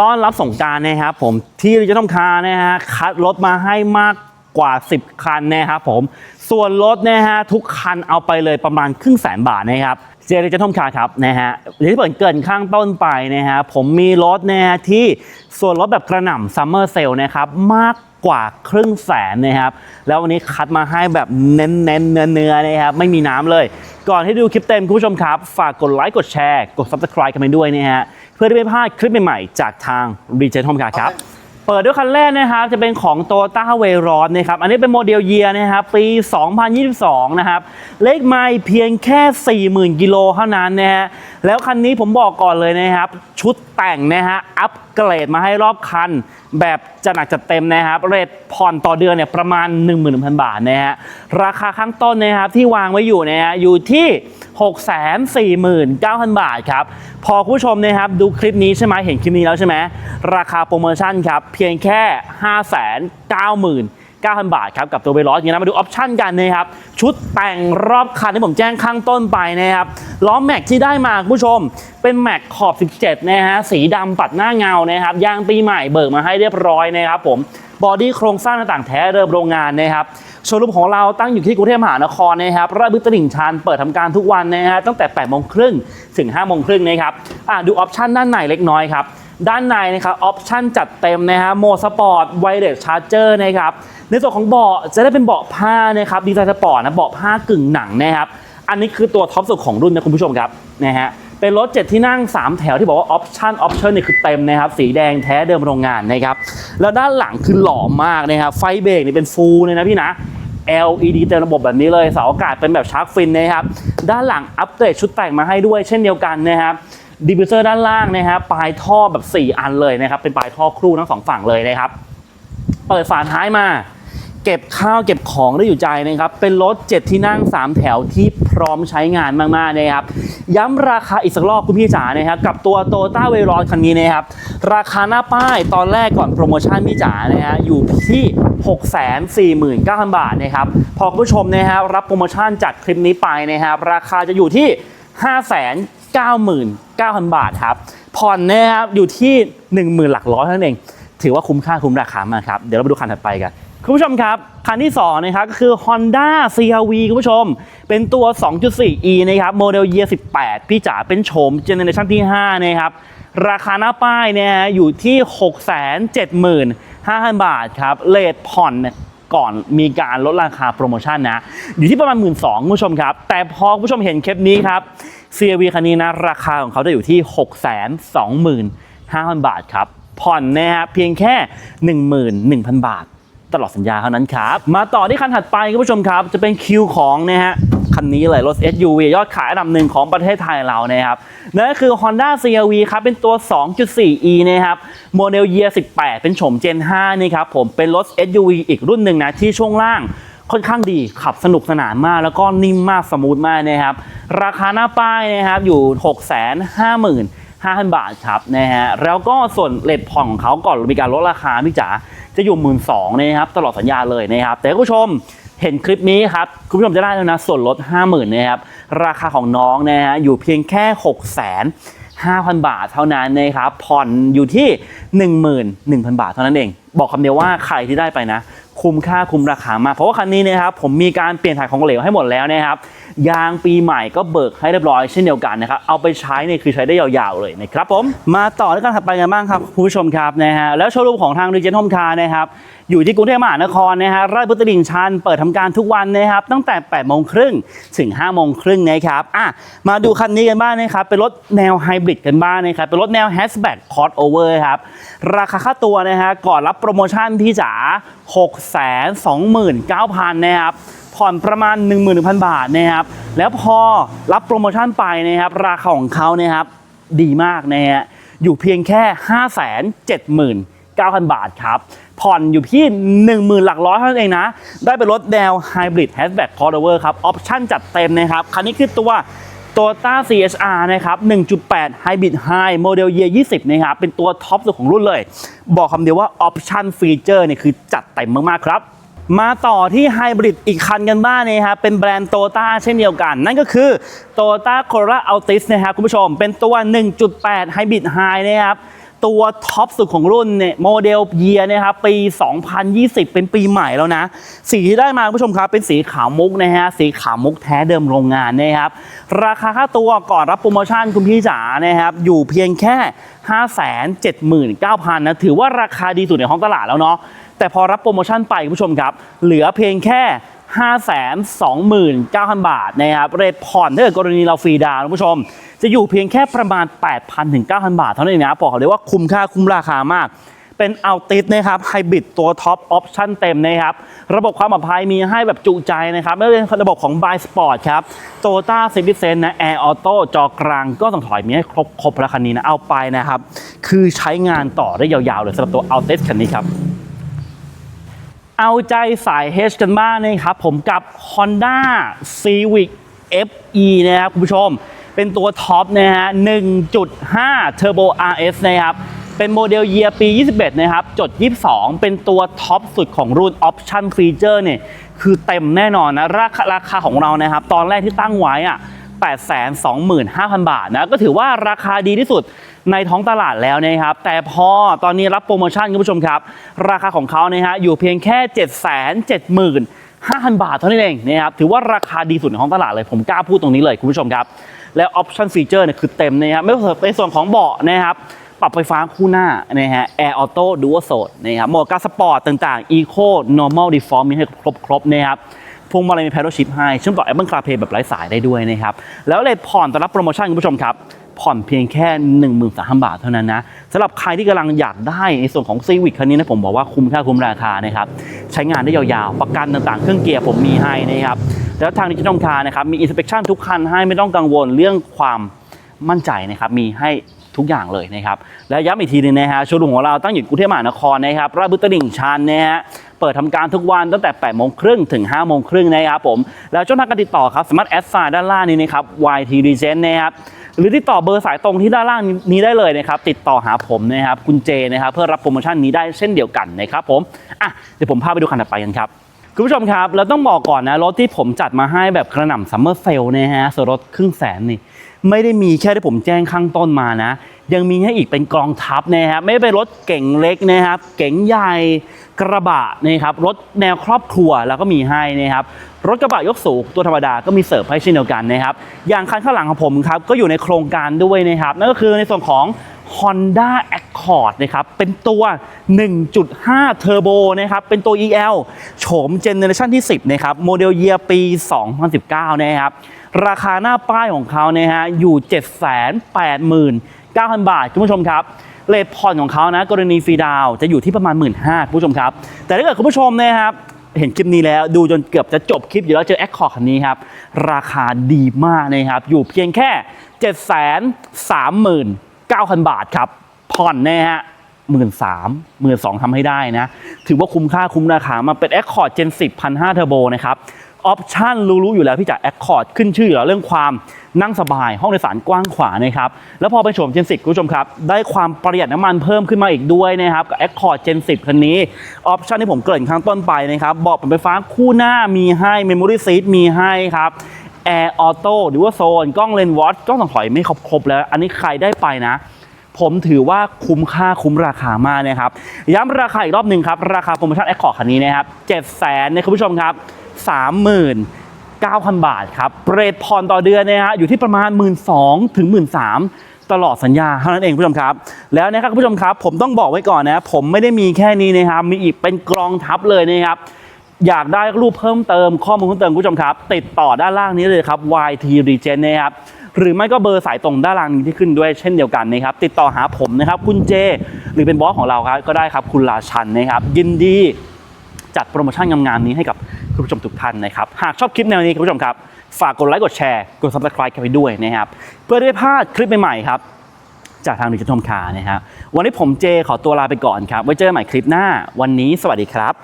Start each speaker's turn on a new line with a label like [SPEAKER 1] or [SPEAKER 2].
[SPEAKER 1] ต้อนรับสงการนะครับผมที่ริจทอมคานะฮะคัดรถมาให้มากกว่า 10 คันนะครับผมส่วนรถนะฮะทุกคันเอาไปเลยประมาณครึ่งแสนบาทนะครับเจริจทอมคาครับนะฮะอย่างที่เปิดเกินข้างต้นไปนะฮะผมมีรถนะฮะที่ส่วนลดแบบกระหน่ำซัมเมอร์เซลนะครับมากกว่าครึ่งแสนนะครับ แล้ววันนี้คัดมาให้แบบเน้นเน้นๆเนื้อเนื้อๆนะครับไม่มีน้ำเลย ก่อนที่ดูคลิปเต็มคุณผู้ชมครับ ฝากกดไลค์กดแชร์ กด subscribe กันไปด้วยนะฮะ เพื่อที่ไม่พลาดคลิปใหม่ๆ จากทาง r e g e n Home Car ครับ เปิดด้วยคันแรกนะครับ จะเป็นของ Toyota w a y r o d นะครับ อันนี้เป็นโมเดลเยียนะครับ ปี 2022 นะครับ เลขไม่เพียงแค่ 40,000 กิโลเท่านั้นนะฮะ แล้วคันนี้ผมบอกก่อนเลยนะครับ ชุดแต่งนะฮะ อัปเกรดมาให้รอบคัน แบบจะหนักจัดเต็มนะครับเรทผ่อนต่อเดือนเนี่ยประมาณ 11,000 บาทนะฮะ ราคาข้างต้นนะครับที่วางไว้อยู่นะฮะอยู่ที่ 649,000 บาทครับ พอคุณผู้ชมนะครับดูคลิปนี้ใช่ไหมเห็นคลิปนี้แล้วใช่ไหมราคาโปรโมชั่นครับ เพียงแค่ 590,000 9,000 บาทครับกับตัวเวลอสอย่างนั้นมาดูออปชั่นกันนะครับ ชุดแต่งรอบคันที่ผมแจ้งข้างต้นไปนะครับล้อแม็กที่ได้มาคุณผู้ชม เป็นแม็กขอบ 17 นะฮะสีดำปัดหน้าเงานะครับยางปีใหม่เบิกมาให้เรียบร้อยนะครับผมบอดี้โครงสร้างต่างแท้เริ่มโรงงานนะครับ โชว์รูมของเราตั้งอยู่ที่กรุงเทพมหานครนะครับราชบุรีตลิ่งชันเปิดทำการทุกวันนะฮะตั้งแต่8โมงครึ่งถึง5โมงครึ่งนะครับดูออปชันด้านในเล็กน้อยครับด้านในนะครับออปชันจัดเต็มนะฮะโหมดสปอร์ตไวเลสชาร์เจอร์นะครับในส่วนของเบาะจะได้เป็นเบาะผ้านะครับดีไซน์สปอร์ตนะเบาะผ้ากึ่งหนังนะครับอันนี้คือตัวท็อปสุดของรุ่นนะคุณผู้ชมครับนะฮะ เป็นรถ 7 ที่นั่ง 3 แถวที่บอกว่าออปชั่นออปชั่นเนี่ยคือเต็มนะครับ สีแดงแท้เดิมโรงงานนะครับ แล้วด้านหลังคือหล่อมากนะครับ ไฟเบรกนี่ยเป็นฟูลเลยนะพี่นะ LED เต็มระบบแบบนี้เลยเสาอากาศเป็นแบบชาร์กฟินนะครับ ด้านหลังอัปเกรดชุดแต่งมาให้ด้วยเช่นเดียวกันนะครับดิฟิวเซอร์ด้านล่างนะครับปลายท่อแบบ 4 อันเลยนะครับ เป็นปลายท่อครู่ทั้งสองฝั่งเลยนะครับ เปิดฝาท้ายมา เก็บข้าวเก็บของได้อยู่ใจนะครับ เป็นรถ 7 ที่นั่ง 3 แถวที่พร้อมใช้งานมากๆนะครับ ย้ำราคาอีกสักรอบคุณพี่จ๋านะครับกับตัว t o ต้าเวรอนคันนี้นะครับ ราคาหน้าป้ายตอนแรกก่อนโปรโมชั่นพี่จ๋านะฮะอยู่ที่ 649,000 บาทนะครับ พอคุณผู้ชมนะฮะรับโปรโมชั่นจากคลิปนี้ไปนะครับ ราคาจะอยู่ที่ 599,000 บาทครับ ผ่อนนะครับอยู่ที่ 10,000หลักร้อยเท่านั้นเอง ถือว่าคุ้มค่าคุ้มราคามากครับ เดี๋ยวเราไปดูคันถัดไปกัน คุณผู้ชมครับ คันที่2นะครับก็คือ Honda CR-V คุณผู้ชม เป็นตัว 2.4e นะครับโมเดล Year 18 พี่จ๋าเป็นโฉมเจเนเรชันที่ 5 นะครับ ราคาหน้าป้ายเนี่ยอยู่ที่ 675,000 บาทครับเลทผ่อนก่อนมีการลดราคาโปรโมชั่นนะ อยู่ที่ประมาณ 1 2ื่นคุณผู้ชมครับ แต่พอคุณผู้ชมเห็นคลิปนี้ครับ CR-V คันนี้นะราคาของเขาจะอยู่ที่ 625,000 บาทครับผ่อนนะครับเพียงแค่ 11,000 บาท ตลอดสัญญาเท่านั้นครับ มาต่อที่คันถัดไปคุณผู้ชมครับ จะเป็นคิวของนะฮะคันนี้เลยรถ SUV ยอดขายอันดับหนึ่งของประเทศไทยเรานะครับนั่นก็คือ Honda CR-V ครับ เป็นตัว 2.4e นะครับโมเดล Year 18 เป็นโฉม Gen 5นี่ครับผมเป็นรถ SUV อีกรุ่นหนึ่งนะ ที่ช่วงล่างค่อนข้างดีขับสนุกสนานมาก แล้วก็นิ่มมากสมูทมากนะครับ ราคาหน้าป้ายนะครับอยู่ 650,000 5,000 บาทครับนะฮะแล้วก็ส่วนเลทผ่อนของเขาก่อนมีการลดราคาพี่จ๋า จะอยู่หมื่นสองนะครับตลอดสัญญาเลยนะครับ แต่คุณผู้ชมเห็นคลิปนี้ครับคุณผู้ชมจะได้แล้วนะส่วนลด 50,000นะครับราคาของน้องนะฮะอยู่เพียงแค่6 5 0 0 0 บาทเท่านั้นนะครับผ่อนอยู่ที่ 11,000 บาทเท่านั้นเอง บอกคำเดียวว่าใครที่ได้ไปนะ คุ้มค่าคุ้มราคามากเพราะว่าคันนี้นะครับผมมีการเปลี่ยนถ่ายของเหลวให้หมดแล้วนะครับยางปีใหม่ก็เบิกให้เรียบร้อยเช่นเดียวกันนะครับเอาไปใช้เนี่ยคือใช้ได้ยาวๆเลยนะครับผมมาต่อที่การถัดไปกันบ้างครับคุณผู้ชมครับนะฮะแล้วโชว์รูมของทาง Regen Home Car นะครับอยู่ที่กรุงเทพมหานครนะฮะราชบุตลิ่งชันเปิดทำการทุกวันนะครับตั้งแต่8โมงครึ่งถึง5โมงครึ่งนะครับอะมาดูคันนี้กันบ้างนะครับเป็นรถแนวไฮบริดกันบ้างนะครับเป็นรถแนว hatchback crossover ครับราคาค่าตัวนะฮะก่อนรับโปรโมชั่นพี่จ๋า629,000นะครับผ่อนประมาณ 11,000 บาทนะครับแล้วพอรับโปรโมชั่นไปนะครับราคาของเขานะครับดีมากนะฮะอยู่เพียงแค่ 579,000 บาทครับผ่อนอยู่ที่ 10,000 หลักร้อยเท่านั้นเองนะ ได้เป็นรถแนว Hybrid Hatchback Crossover ครับ ออปชั่นจัดเต็มนะครับ คันนี้คือตัว Toyota CHR นะครับ 1.8 Hybrid High โมเดล Year 20 นะครับ เป็นตัวท็อปสุดของรุ่นเลย บอกคำเดียวว่าออปชั่นฟีเจอร์เนี่ยคือจัดเต็มมาก ๆ ครับ มาต่อที่ไฮบริดอีกคันกันบ้างนะครับ เป็นแบรนด์โตต้าเช่นเดียวกัน นั่นก็คือ Toyota Corolla Altis นะครับคุณผู้ชม เป็นตัว 1.8 Hybrid High นะครับ ตัวท็อปสุดของรุ่นเนี่ยโมเดลเยียนะครับปี 2020 เป็นปีใหม่แล้วนะ สีที่ได้มาคุณผู้ชมครับเป็นสีขาวมุกนะฮะสีขาวมุกแท้เดิมโรงงานนะครับ ราคาค่าตัวก่อนรับโปรโมชั่นคุณพี่จ๋านะครับอยู่เพียงแค่ 579,000นะถือว่าราคาดีสุดในห้องตลาดแล้วเนาะแต่พอรับโปรโมชั่นไปคุณผู้ชมครับ เหลือเพียงแค่529,000 บาทนะครับเรทผ่อนถ้าเกิดกรณีเราฟรีดาวน์คุณผู้ชม จะอยู่เพียงแค่ประมาณ 8,000ถึง9,000 บาทเท่านั้นเองนะบอกเลยว่าคุ้มค่าคุ้มราคามาก เป็นอัลติสนะครับไฮบริดตัวท็อปออปชั่นเต็มนะครับ ระบบความปลอดภัยมีให้แบบจุใจนะครับไม่ว่าจะเป็นระบบของ b y Sport ครับ Toyota c i t i z e n นะ Air Auto จอกลางก็ต้องถอยมีให้ครบครบแล้วคันนี้นะเอาไปนะครับ คือใช้งานต่อได้ยาวๆเลยสำหรับตัว Altis คันนี้ครับเอาใจสาย H กันบ้างนะครับ ผมกับ Honda Civic FE นะครับ คุณผู้ชม เป็นตัวท็อปนะฮะ 1.5 Turbo RS นะครับ เป็นโมเดลเยียปี 21 นะครับ จด 22 เป็นตัวท็อปสุดของรุ่น Option Feature เนี่ย คือเต็มแน่นอนนะ ราคาราคาของเรานะครับ ตอนแรกที่ตั้งไว้อะ825,000 บาทนะ ก็ถือว่าราคาดีที่สุดในท้องตลาดแล้วนะครับ แต่พอตอนนี้รับโปรโมชั่นคุณผู้ชมครับ ราคาของเขานะฮะอยู่เพียงแค่ 775,000 บาทเท่านั้นเองนะครับถือว่าราคาดีสุดในท้องตลาดเลยผมกล้าพูดตรงนี้เลยคุณผู้ชมครับ แล้วออปชั่นฟีเจอร์เนี่ยคือเต็มนะครับไม่ว่าจะเป็นส่วนของเบาะนะครับปรับไฟฟ้าคู่หน้านะฮะ Air Auto Dual Zone นะครับโหมดการสปอร์ตต่างๆ Eco Normal Default มีให้ครบๆนะครับพวงมาลัยมีแพดชิพให้เชื่อมต่อ Apple CarPlay แบบไร้สายได้ด้วยนะครับ แล้วเลทผ่อนตอนรับโปรโมชั่นคุณผู้ชมครับ ผ่อนเพียงแค่13,000 บาทเท่านั้นนะสำหรับใครที่กำลังอยากได้ในส่วนของ Civic คันนี้นะผมบอกว่าคุ้มค่าคุ้มราคานะครับใช้งานได้ยาวๆ ประกันต่างๆ เครื่องเกียร์ผมมีให้นะครับแล้วทางดิจิทัลคาร์นะครับมี inspection ทุกคันให้ไม่ต้องกังวลเรื่องความมั่นใจนะครับมีให้ทุกอย่างเลยนะครับและย้ำอีกทีหนึงนะฮะโชว์รูมของเราตั้งอยู่กรุงเทพมหานครนะครับราชบุรีตลิ่งชันนะฮะเปิดทำการทุกวันตั้งแต่8โมงครึ่งถึง5โมงครึ่งนะครับผมแล้วช่องทางการติดต่อครับสามารถแอดไซน์ด้านล่างนี้นะครับ YT r e g e n นะครับ หรือติดต่อเบอร์สายตรงที่ด้านล่างนี้ได้เลยนะครับติดต่อหาผมนะครับคุณเจนะครับเพื่อรับโปรโมชั่นนี้ได้เช่นเดียวกันนะครับผมอะเดี๋ยวผมพาไปดูคันต่อไปกันครับคุณผู้ชมครับเราต้องบอกก่อนนะรถที่ผมจัดมาให้แบบกระหน่ำซัมเมอร์เซลนะฮะส่วนรถครึ่งแสนนี่ไม่ได้มีแค่ที่ผมแจ้งข้างต้นมานะ ยังมีให้อีกเป็นกองทัพนะครับไม่ได้เป็นรถเก๋งเล็กนะครับ เก๋งใหญ่กระบะนะครับรถแนวครอบครัวแล้วก็มีให้นะครับรถกระบะยกสูงตัวธรรมดาก็มีเสิร์ฟให้เช่นเดียวกันนะครับอย่างคันข้างหลังของผมครับก็อยู่ในโครงการด้วยนะครับนั่นก็คือในส่วนของ Honda Accord นะครับ เป็นตัว 1.5 Turbo นะครับ เป็นตัว EL โฉมเจเนอเรชันที่ 10 นะครับ โมเดลเยียปี 2019 นะครับ ราคาหน้าป้ายของเขานะฮะ อยู่ 9,000 บาทคุณผู้ชมครับเลทผ่อนของเขานะ กรณีฟรีดาวจะอยู่ที่ประมาณ 15,000คุณผู้ชมครับ แต่ถ้าเกิดคุณผู้ชมนะครับเห็นคลิปนี้แล้วดูจนเกือบจะจบคลิปอยู่แล้วเจอแอคคอร์ดคันนี้ครับ ราคาดีมากนะครับ อยู่เพียงแค่ 739,000 บาทครับ ผ่อนนะฮะหมื่นสามหมื่นสองทำให้ได้นะ ถือว่าคุ้มค่าคุ้มราคามาเป็น Accord Gen 10 1,500 Turbo นะครับ ออปชันรู้ๆอยู่แล้วพี่จาก Accord ขึ้นชื่ออยู่แล้วเรื่องความนั่งสบาย ห้องโดยสารกว้างขวางนะครับแล้วพอเป็นโฉม Gen 10คุณผู้ชมครับ ได้ความประหยัดน้ำมันเพิ่มขึ้นมาอีกด้วยนะครับกับ Accord Gen 10คันนี้ออปชันที่ผมเกริ่นข้างต้นไปนะครับเบาะปรับไฟฟ้าคู่หน้ามีให้ Memory Seat มีให้ครับ Air Auto หรือว่าโซนกล้องเลนวอตกล้องส่องถอยไม่ครบแล้ว อันนี้ใครได้ไปนะ ผมถือว่าคุ้มค่าคุ้มราคามากนะครับ ย้ำราคาอีกรอบหนึ่งครับ ราคาโปรโมชั่นแอคคอร์ดคันนี้นะครับ7 0 0 0 0นะคุณผู้ชมครับ 39,000 บาทครับเรทผ่อนต่อเดือนนะฮะอยู่ที่ประมาณ 1 2 0 0ถึง1 3 0 0 0ตลอดสัญญาเท่านั้นเองผู้ชมครับ แล้วนะครับผู้ชมครับ ผมต้องบอกไว้ก่อนนะผมไม่ได้มีแค่นี้นะครับ มีอีกเป็นกรองทัพเลยนะครับ อยากได้รูปเพิ่มเติมข้อมูลเพิ่มเติมผู้ชมครับ ติดต่อด้านล่างนี้เลยครับ YT Regen นะครับหรือไม่ก็เบอร์สายตรงด้านล่างนี้ที่ขึ้นด้วยเช่นเดียวกันนะครับ ติดต่อหาผมนะครับคุณเจ หรือเป็นบอสของเราครับก็ได้ครับคุณราชันนะครับ ยินดีจัดโปรโมชั่นงามๆนี้ให้กับ คุณผู้ชมทุกท่านนะครับ หากชอบคลิปแนวนี้คุณผู้ชมครับ ฝากกดไลค์กดแชร์กด subscribe กันไปด้วยนะครับ เพื่อได้พลาดคลิปใหม่ๆครับ จากทางดิจิทัลคาร์นะครับวันนี้ผมเจขอตัวลาไปก่อนครับไว้เจอกันใหม่คลิปหน้า วันนี้สวัสดีครับ